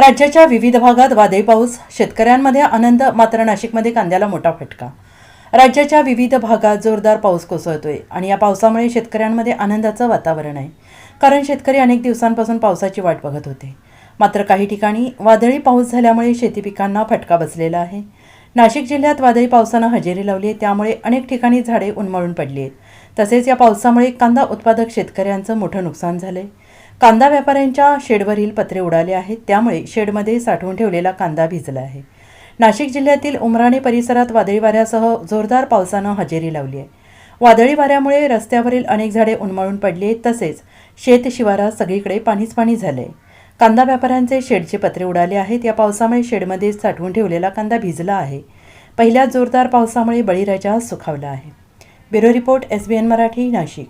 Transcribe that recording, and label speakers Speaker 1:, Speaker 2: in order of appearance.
Speaker 1: राज्याच्या विविध भागात वादळी पाऊस शेतकऱ्यांमध्ये आनंद मात्र नाशिकमध्ये कांद्याला मोठा फटका. राज्याच्या विविध भागात जोरदार पाऊस कोसळतोय आणि या पावसामुळे शेतकऱ्यांमध्ये आनंदाचं वातावरण आहे. कारण शेतकरी अनेक दिवसांपासून पावसाची वाट बघत होते. मात्र काही ठिकाणी वादळी पाऊस झाल्यामुळे शेती पिकांना फटका बसलेला आहे. नाशिक जिल्ह्यात वादळी पावसानं हजेरी लावली आहे त्यामुळे अनेक ठिकाणी झाडे उन्मळून पडली आहेत. तसेच या पावसामुळे कांदा उत्पादक शेतकऱ्यांचं मोठं नुकसान झालं आहे कांदा व्यापाऱ्यांच्या शेडवरील पत्रे उडाले आहेत. त्यामुळे शेडमध्ये साठवून ठेवलेला कांदा भिजला आहे. नाशिक जिल्ह्यातील उमराणे परिसरात वादळी वाऱ्यासह जोरदार पावसानं हजेरी लावली आहे. वादळी वाऱ्यामुळे रस्त्यावरील अनेक झाडे उन्मळून पडली आहेत. तसेच शेतशिवारात सगळीकडे पाणीच पाणी झाले कांदा व्यापाऱ्यांचे शेडचे पत्रे उडाले आहेत. या पावसामुळे शेडमध्ये साठवून ठेवलेला कांदा भिजला आहे. पहिल्या जोरदार पावसामुळे बळीराजा सुखावला आहे. Bureau report S B N Marathi Nashik.